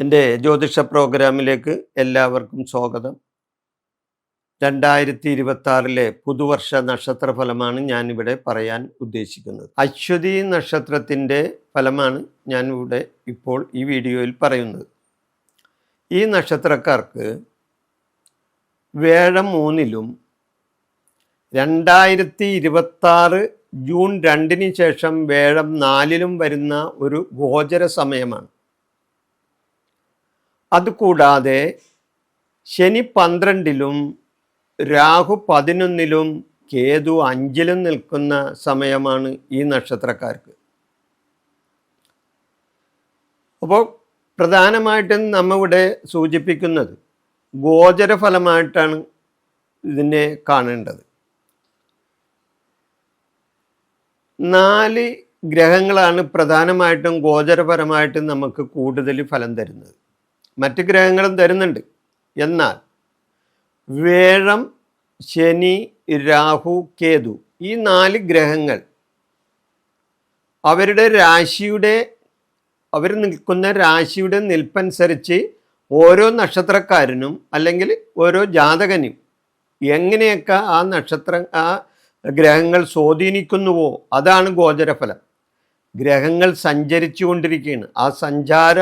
എന്റെ ജ്യോതിഷ പ്രോഗ്രാമിലേക്ക് എല്ലാവർക്കും സ്വാഗതം. രണ്ടായിരത്തി ഇരുപത്തി പുതുവർഷ നക്ഷത്ര ഫലമാണ് ഞാനിവിടെ പറയാൻ ഉദ്ദേശിക്കുന്നത്. അശ്വതി നക്ഷത്രത്തിന്റെ ഫലമാണ് ഞാനിവിടെ ഇപ്പോൾ ഈ വീഡിയോയിൽ പറയുന്നത്. ഈ നക്ഷത്രക്കാർക്ക് വേഴം മൂന്നിലും രണ്ടായിരത്തി ഇരുപത്താറ് ജൂൺ രണ്ടിന് ശേഷം വേഴം നാലിലും വരുന്ന ഒരു ഗോചര സമയമാണ്. അതുകൂടാതെ ശനി പന്ത്രണ്ടിലും രാഹു പതിനൊന്നിലും കേതു അഞ്ചിലും നിൽക്കുന്ന സമയമാണ് ഈ നക്ഷത്രക്കാർക്ക്. അപ്പോൾ പ്രധാനമായിട്ടും നമ്മിവിടെ സൂചിപ്പിക്കുന്നത് ഗോചരഫലമായിട്ടാണ് ഇതിനെ കാണേണ്ടത്. നാല് ഗ്രഹങ്ങളാണ് പ്രധാനമായിട്ടും ഗോചരപരമായിട്ടും നമുക്ക് കൂടുതൽ ഫലം തരുന്നത്. മറ്റ് ഗ്രഹങ്ങളും തരുന്നുണ്ട്. എന്നാൽ വേഴം ശനി രാഹു കേതു ഈ നാല് ഗ്രഹങ്ങൾ അവരുടെ രാശിയുടെ അവർ നിൽക്കുന്ന രാശിയുടെ നിൽപ്പനുസരിച്ച് ഓരോ നക്ഷത്രക്കാരനും അല്ലെങ്കിൽ ഓരോ ജാതകനും എങ്ങനെയൊക്കെ ആ നക്ഷത്ര ആ ഗ്രഹങ്ങൾ സ്വാധീനിക്കുന്നുവോ അതാണ് ഗോചരഫലം. ഗ്രഹങ്ങൾ സഞ്ചരിച്ചു കൊണ്ടിരിക്കുകയാണ് ആ സഞ്ചാര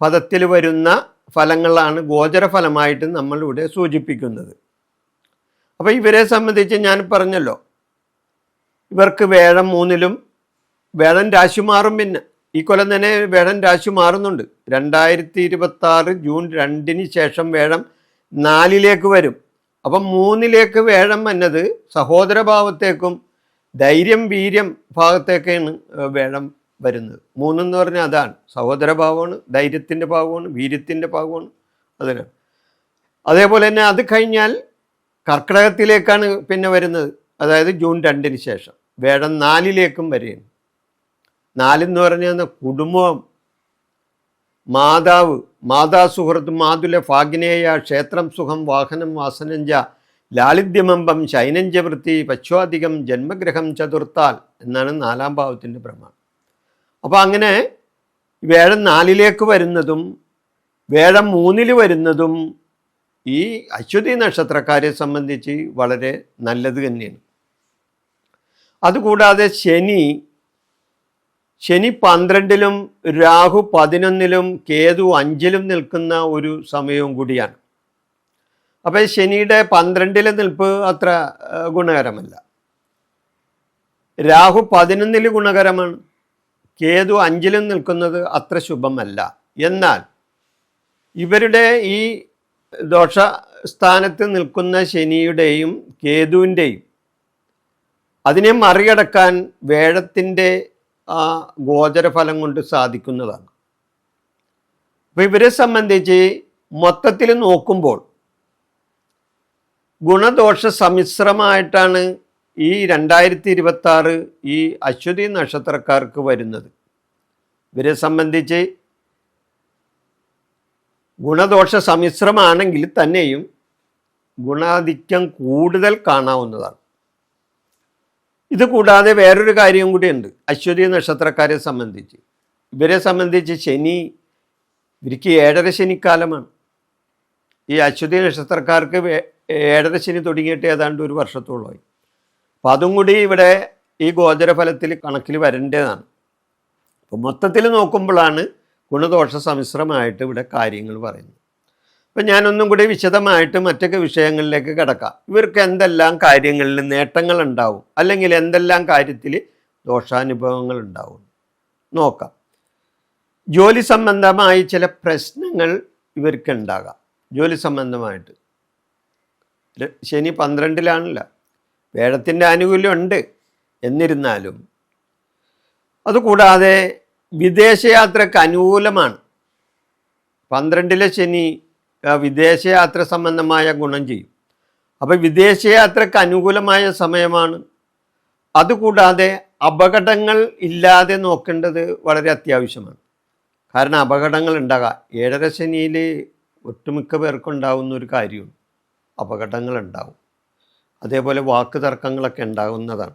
പദത്തിൽ വരുന്ന ഫലങ്ങളാണ് ഗോചരഫലമായിട്ട് നമ്മളിവിടെ സൂചിപ്പിക്കുന്നത്. അപ്പോൾ ഇവരെ സംബന്ധിച്ച് ഞാൻ പറഞ്ഞല്ലോ. ഇവർക്ക് വേഴം മൂന്നിലും വേഴം രാശി മാറും പിന്നെ. ഈ കൊല്ലം തന്നെ വേഴം രാശി മാറുന്നുണ്ട്. രണ്ടായിരത്തി ഇരുപത്തി ആറ് ജൂൺ രണ്ടിന് ശേഷം വേഴം നാലിലേക്ക് വരും. അപ്പം മൂന്നിലേക്ക് വേഴം വന്നത് സഹോദരഭാവത്തേക്കും ധൈര്യം വീര്യം ഭാഗത്തേക്കാണ് വേഴം വരുന്നത്. മൂന്നെന്ന് പറഞ്ഞാൽ അതാണ്. സഹോദരഭാവമാണ് ധൈര്യത്തിന്റെ ഭാവമാണ് വീര്യത്തിന്റെ ഭാവമാണ് അതിന് അതേപോലെ തന്നെ അത് കഴിഞ്ഞാൽ കർക്കിടകത്തിലേക്കാണ് പിന്നെ വരുന്നത്. അതായത് ജൂൺ രണ്ടിന് ശേഷം. വേഴം നാലിലേക്കും വരെയാണ്. നാലെന്ന് പറഞ്ഞാൽ കുടുംബം മാതാവ് മാതാ സുഹൃത്ത് മാതുല ഫാഗ്നേയ ക്ഷേത്രം സുഖം വാഹനം വാസനഞ്ച ലാളിത്യമമ്പം ശൈനഞ്ചവൃത്തി പശ്വാധികം ജന്മഗ്രഹം ചതുർത്താൽ എന്നാണ് നാലാം ഭാവത്തിന്റെ പ്രമാണം. അപ്പോൾ അങ്ങനെ വേഴം നാലിലേക്ക് വരുന്നതും വേഴം മൂന്നിൽ വരുന്നതും ഈ അശ്വതി നക്ഷത്രക്കാരെ സംബന്ധിച്ച് വളരെ നല്ലത് തന്നെയാണ്. അതുകൂടാതെ ശനി ശനി പന്ത്രണ്ടിലും രാഹു പതിനൊന്നിലും കേതു അഞ്ചിലും നിൽക്കുന്ന ഒരു സമയവും കൂടിയാണ്. അപ്പോൾ ശനിയുടെ പന്ത്രണ്ടിലെ നിൽപ്പ് അത്ര ഗുണകരമല്ല. രാഹു പതിനൊന്നിൽ ഗുണകരമാണ്. കേതു അഞ്ചിലും നിൽക്കുന്നത് അത്ര ശുഭമല്ല. എന്നാൽ ഇവരുടെ ഈ ദോഷ സ്ഥാനത്ത് നിൽക്കുന്ന ശനിയുടെയും കേതുവിന്റെയും അതിനെ മറികടക്കാൻ വേഴത്തിന്റെ ആ ഗോചരഫലം കൊണ്ട് സാധിക്കുന്നതാണ്. അപ്പോൾ ഇവരെ സംബന്ധിച്ച് മൊത്തത്തിൽ നോക്കുമ്പോൾ ഗുണദോഷ സമ്മിശ്രമായിട്ടാണ് ഈ രണ്ടായിരത്തി ഇരുപത്തി ആറ് ഈ അശ്വതി നക്ഷത്രക്കാർക്ക് വരുന്നത്. ഇവരെ സംബന്ധിച്ച് ഗുണദോഷ സമ്മിശ്രമാണെങ്കിൽ തന്നെയും ഗുണാധിക്യം കൂടുതൽ കാണാവുന്നതാണ്. ഇത് കൂടാതെ വേറൊരു കാര്യം കൂടിയുണ്ട്. അശ്വതി നക്ഷത്രക്കാരെ സംബന്ധിച്ച്. ഇവരെ സംബന്ധിച്ച് ശനി ഇവർക്ക് ഏഴര ശനിക്കാലമാണ്. ഈ അശ്വതി നക്ഷത്രക്കാർക്ക് ഏഴര ശനി തുടങ്ങിയിട്ട് ഏതാണ്ട് ഒരു വർഷത്തോളമായി. അപ്പം അതും കൂടി ഇവിടെ ഈ ഗോചരഫലത്തിൽ കണക്കിൽ വരേണ്ടതാണ്. അപ്പം മൊത്തത്തിൽ നോക്കുമ്പോഴാണ് ഗുണദോഷ സമിശ്രമായിട്ട് ഇവിടെ കാര്യങ്ങൾ പറയുന്നത്. അപ്പം ഞാനൊന്നും കൂടി വിശദമായിട്ട് മറ്റൊക്കെ വിഷയങ്ങളിലേക്ക് കിടക്കാം. ഇവർക്ക് എന്തെല്ലാം കാര്യങ്ങളിൽ നേട്ടങ്ങൾ ഉണ്ടാവും? അല്ലെങ്കിൽ എന്തെല്ലാം കാര്യത്തിൽ ദോഷാനുഭവങ്ങൾ ഉണ്ടാവും? നോക്കാം. ജോലി സംബന്ധമായി ചില പ്രശ്നങ്ങൾ ഇവർക്ക് ഉണ്ടാകാം. ജോലി സംബന്ധമായിട്ട്. ശനി പന്ത്രണ്ടിലാണല്ലോ. വേഴത്തിന്റെ ആനുകൂല്യം ഉണ്ട് എന്നിരുന്നാലും. അതുകൂടാതെ വിദേശയാത്രക്ക് അനുകൂലമാണ്. പന്ത്രണ്ടിലെ ശനി വിദേശയാത്ര സംബന്ധമായ ഗുണം ചെയ്യും. അപ്പോൾ വിദേശയാത്രക്ക് അനുകൂലമായ സമയമാണ്. അതുകൂടാതെ അപകടങ്ങൾ ഇല്ലാതെ നോക്കേണ്ടത് വളരെ അത്യാവശ്യമാണ്. കാരണം അപകടങ്ങൾ ഉണ്ടാകാം. ഏഴര ശനിയിൽ ഒട്ടുമിക്ക പേർക്കുണ്ടാവുന്ന ഒരു കാര്യമാണ്. അപകടങ്ങൾ ഉണ്ടാവും. അതേപോലെ വാക്ക് തർക്കങ്ങളൊക്കെ ഉണ്ടാകുന്നതാണ്.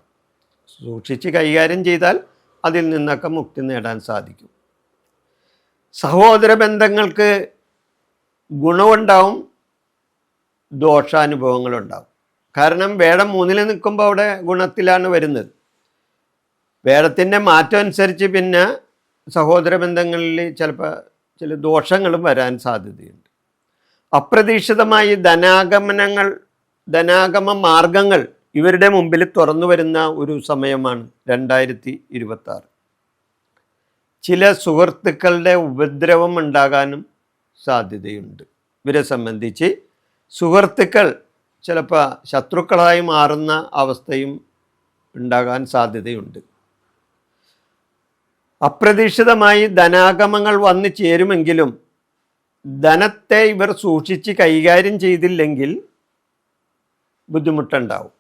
സൂക്ഷിച്ച് കൈകാര്യം ചെയ്താൽ അതിൽ നിന്നൊക്കെ മുക്തി നേടാൻ സാധിക്കും. സഹോദര ബന്ധങ്ങൾക്ക് ഗുണമുണ്ടാവും ദോഷാനുഭവങ്ങളുണ്ടാവും. കാരണം വേടം മൂന്നിൽ നിൽക്കുമ്പോൾ അവിടെ ഗുണത്തിലാണ് വരുന്നത്. വേടത്തിന്റെ മാറ്റം അനുസരിച്ച് പിന്നെ സഹോദര ബന്ധങ്ങളിൽ ചിലപ്പോൾ ചില ദോഷങ്ങളും വരാൻ സാധ്യതയുണ്ട്. അപ്രതീക്ഷിതമായി ധനാഗമനങ്ങൾ ധനാഗമ മാർഗങ്ങൾ ഇവരുടെ മുമ്പിൽ തുറന്നു വരുന്ന ഒരു സമയമാണ് രണ്ടായിരത്തി ഇരുപത്തി ചില സുഹൃത്തുക്കളുടെ ഉപദ്രവം ഉണ്ടാകാനും സാധ്യതയുണ്ട്. ഇവരെ സംബന്ധിച്ച് സുഹൃത്തുക്കൾ ചിലപ്പോൾ ശത്രുക്കളായി മാറുന്ന അവസ്ഥയും ഉണ്ടാകാൻ സാധ്യതയുണ്ട്. അപ്രതീക്ഷിതമായി ധനാഗമങ്ങൾ വന്നു ചേരുമെങ്കിലും ധനത്തെ ഇവർ സൂക്ഷിച്ച് കൈകാര്യം ചെയ്തില്ലെങ്കിൽ ബുദ്ധിമുട്ടുണ്ടാവും.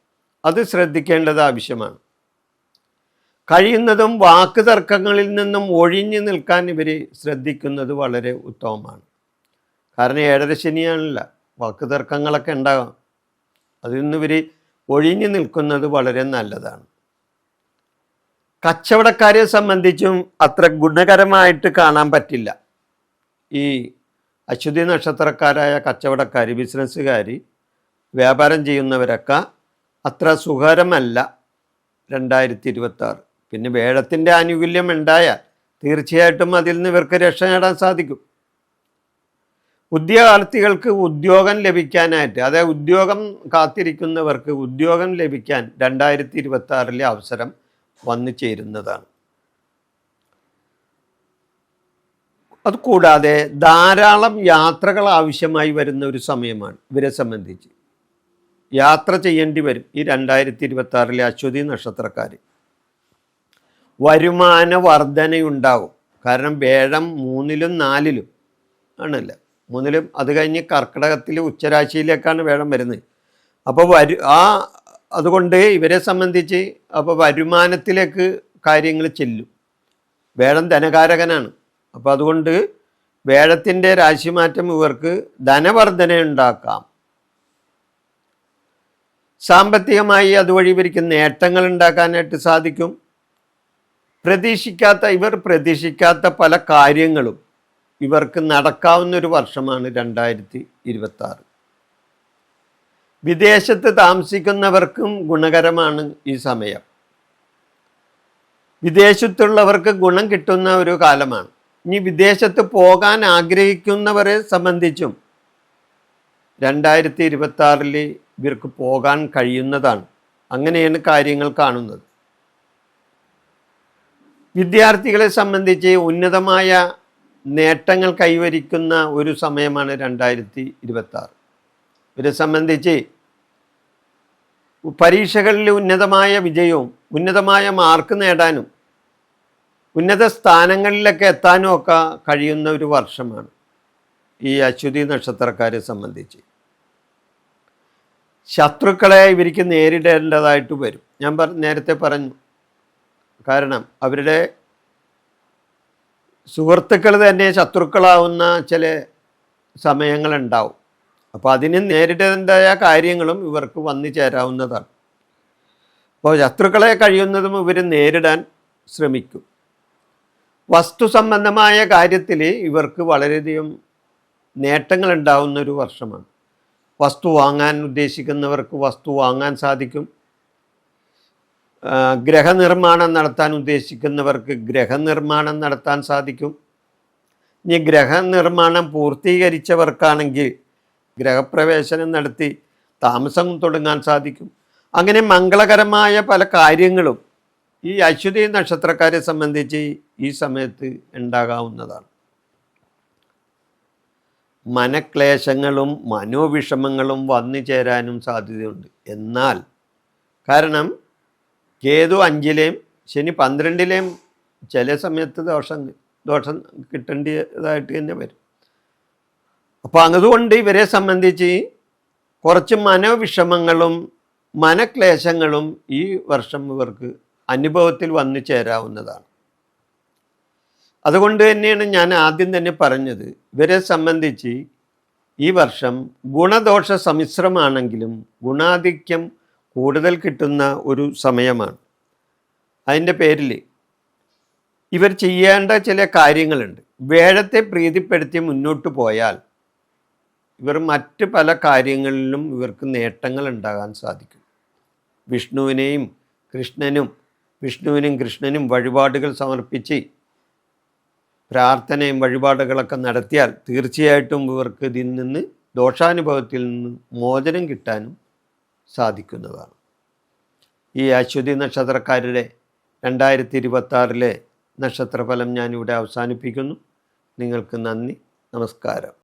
അത് ശ്രദ്ധിക്കേണ്ടത് ആവശ്യമാണ്. കഴിയുന്നതും വാക്ക് തർക്കങ്ങളിൽ നിന്നും ഒഴിഞ്ഞു നിൽക്കാൻ ഇവർ ശ്രദ്ധിക്കുന്നത് വളരെ ഉത്തമമാണ്. കാരണം ഏഴര ശനിയാണല്ല. വാക്ക് തർക്കങ്ങളൊക്കെ ഉണ്ടാകാം അതിൽ നിന്ന് ഇവർ ഒഴിഞ്ഞു നിൽക്കുന്നത് വളരെ നല്ലതാണ്. കച്ചവടക്കാരെ സംബന്ധിച്ചും അത്ര ഗുണകരമായിട്ട് കാണാൻ പറ്റില്ല. ഈ അശ്വതി നക്ഷത്രക്കാരായ കച്ചവടക്കാർ ബിസിനസ്സുകാർ വ്യാപാരം ചെയ്യുന്നവരൊക്കെ അത്ര സുഖകരമല്ല രണ്ടായിരത്തി ഇരുപത്തി പിന്നെ വേഴത്തിന്റെ ആനുകൂല്യം ഉണ്ടായാൽ തീർച്ചയായിട്ടും അതിൽ നിന്ന് ഇവർക്ക് രക്ഷ നേടാൻ സാധിക്കും. ഉദ്യോഗാർത്ഥികൾക്ക് ഉദ്യോഗം ലഭിക്കാനായിട്ട് അതായത് ഉദ്യോഗം കാത്തിരിക്കുന്നവർക്ക് ഉദ്യോഗം ലഭിക്കാൻ രണ്ടായിരത്തി ഇരുപത്തി അവസരം വന്നു ചേരുന്നതാണ്. അതുകൂടാതെ ധാരാളം യാത്രകൾ ആവശ്യമായി വരുന്ന ഒരു സമയമാണ് ഇവരെ സംബന്ധിച്ച്. യാത്ര ചെയ്യേണ്ടി വരും ഈ രണ്ടായിരത്തി ഇരുപത്തി ആറിലെ അശ്വതി നക്ഷത്രക്കാർ വരുമാന വർധനയുണ്ടാവും കാരണം വേഴം മൂന്നിലും നാലിലും ആണല്ലേ. മൂന്നിലും അത് കഴിഞ്ഞ് കർക്കിടകത്തിൽ ഉച്ചരാശിയിലേക്കാണ് വേഴം വരുന്നത്. അപ്പോൾ വരു ആ അതുകൊണ്ട് ഇവരെ സംബന്ധിച്ച് അപ്പോൾ വരുമാനത്തിലേക്ക് കാര്യങ്ങൾ ചെല്ലും. വേഴം ധനകാരകനാണ്. അപ്പോൾ അതുകൊണ്ട് വേഴത്തിന്റെ രാശിമാറ്റം ഇവർക്ക് ധനവർധന ഉണ്ടാക്കാം സാമ്പത്തികമായി അതുവഴി ഇവർക്ക് നേട്ടങ്ങൾ ഉണ്ടാക്കാനായിട്ട് സാധിക്കും. പ്രതീക്ഷിക്കാത്ത ഇവർ പ്രതീക്ഷിക്കാത്ത പല കാര്യങ്ങളും ഇവർക്ക് നടക്കാവുന്ന ഒരു വർഷമാണ് രണ്ടായിരത്തി ഇരുപത്തി വിദേശത്ത് താമസിക്കുന്നവർക്കും ഗുണകരമാണ് ഈ സമയം. വിദേശത്തുള്ളവർക്ക് ഗുണം കിട്ടുന്ന ഒരു കാലമാണ്. ഇനി വിദേശത്ത് പോകാൻ ആഗ്രഹിക്കുന്നവരെ സംബന്ധിച്ചും രണ്ടായിരത്തി ഇരുപത്തി ഇവർക്ക് പോകാൻ കഴിയുന്നതാണ്. അങ്ങനെയാണ് കാര്യങ്ങൾ കാണുന്നത്. വിദ്യാർത്ഥികളെ സംബന്ധിച്ച് ഉന്നതമായ നേട്ടങ്ങൾ കൈവരിക്കുന്ന ഒരു സമയമാണ് രണ്ടായിരത്തി ഇരുപത്തി ആറ് ഇവരെ സംബന്ധിച്ച് പരീക്ഷകളിൽ ഉന്നതമായ വിജയവും ഉന്നതമായ മാർക്ക് നേടാനും ഉന്നത സ്ഥാനങ്ങളിലൊക്കെ എത്താനും ഒക്കെ കഴിയുന്ന ഒരു വർഷമാണ് ഈ അശ്വതി നക്ഷത്രക്കാരെ സംബന്ധിച്ച്. ശത്രുക്കളെ ഇവർക്ക് നേരിടേണ്ടതായിട്ട് വരും. ഞാൻ പറ നേരത്തെ പറഞ്ഞു. കാരണം അവരുടെ സുഹൃത്തുക്കൾ തന്നെ ശത്രുക്കളാവുന്ന ചില സമയങ്ങളുണ്ടാവും. അപ്പോൾ അതിന് നേരിടേണ്ടതായ കാര്യങ്ങളും ഇവർക്ക് വന്നു ചേരാവുന്നതാണ്. അപ്പോൾ ശത്രുക്കളെ കഴിയുന്നതും ഇവർ നേരിടാൻ ശ്രമിക്കും. വസ്തു സംബന്ധമായ കാര്യത്തിൽ ഇവർക്ക് വളരെയധികം നേട്ടങ്ങൾ ഉണ്ടാവുന്ന ഒരു വർഷമാണ്. വസ്തു വാങ്ങാൻ ഉദ്ദേശിക്കുന്നവർക്ക് വസ്തു വാങ്ങാൻ സാധിക്കും. ഗ്രഹനിർമ്മാണം നടത്താൻ ഉദ്ദേശിക്കുന്നവർക്ക് ഗ്രഹനിർമ്മാണം നടത്താൻ സാധിക്കും. ഇനി ഗ്രഹനിർമ്മാണം പൂർത്തീകരിച്ചവർക്കാണെങ്കിൽ ഗ്രഹപ്രവേശനം നടത്തി താമസം തുടങ്ങാൻ സാധിക്കും. അങ്ങനെ മംഗളകരമായ പല കാര്യങ്ങളും ഈ അശ്വതി നക്ഷത്രക്കാരെ സംബന്ധിച്ച് ഈ സമയത്ത് ഉണ്ടാകാവുന്നതാണ്. മനക്ലേശങ്ങളും മനോവിഷമങ്ങളും വന്നു ചേരാനും സാധ്യതയുണ്ട്. എന്നാൽ കാരണം കേതു അഞ്ചിലെയും ശനി പന്ത്രണ്ടിലെയും ചില സമയത്ത് ദോഷം ദോഷം കിട്ടേണ്ടതായിട്ട് തന്നെ വരും. അപ്പോൾ അതുകൊണ്ട് ഇവരെ സംബന്ധിച്ച് കുറച്ച് മനോവിഷമങ്ങളും മനക്ലേശങ്ങളും ഈ വർഷം ഇവർക്ക് അനുഭവത്തിൽ വന്നു ചേരാവുന്നതാണ്. അതുകൊണ്ട് തന്നെയാണ് ഞാൻ ആദ്യം തന്നെ പറഞ്ഞത്. ഇവരെ സംബന്ധിച്ച് ഈ വർഷം ഗുണദോഷ സമ്മിശ്രമാണെങ്കിലും ഗുണാധിക്യം കൂടുതൽ കിട്ടുന്ന ഒരു സമയമാണ്. അതിന്റെ പേരിൽ ഇവർ ചെയ്യേണ്ട ചില കാര്യങ്ങളുണ്ട്. വേഴത്തെ പ്രീതിപ്പെടുത്തി മുന്നോട്ട് പോയാൽ ഇവർ മറ്റ് പല കാര്യങ്ങളിലും ഇവർക്ക് നേട്ടങ്ങൾ ഉണ്ടാകാൻ സാധിക്കും. വിഷ്ണുവിനെയും കൃഷ്ണനും വിഷ്ണുവിനും കൃഷ്ണനും വഴിപാടുകൾ സമർപ്പിച്ച് പ്രാർത്ഥനയും വഴിപാടുകളൊക്കെ നടത്തിയാൽ തീർച്ചയായിട്ടും ഇവർക്ക് ഇതിൽ നിന്ന് ദോഷാനുഭവത്തിൽ നിന്ന് മോചനം കിട്ടാനും സാധിക്കുന്നതാണ്. ഈ അശ്വതി നക്ഷത്രക്കാരുടെ രണ്ടായിരത്തി ഇരുപത്തി ആറിലെ നക്ഷത്രഫലം ഞാനിവിടെ അവസാനിപ്പിക്കുന്നു. നിങ്ങൾക്ക് നന്ദി നമസ്കാരം.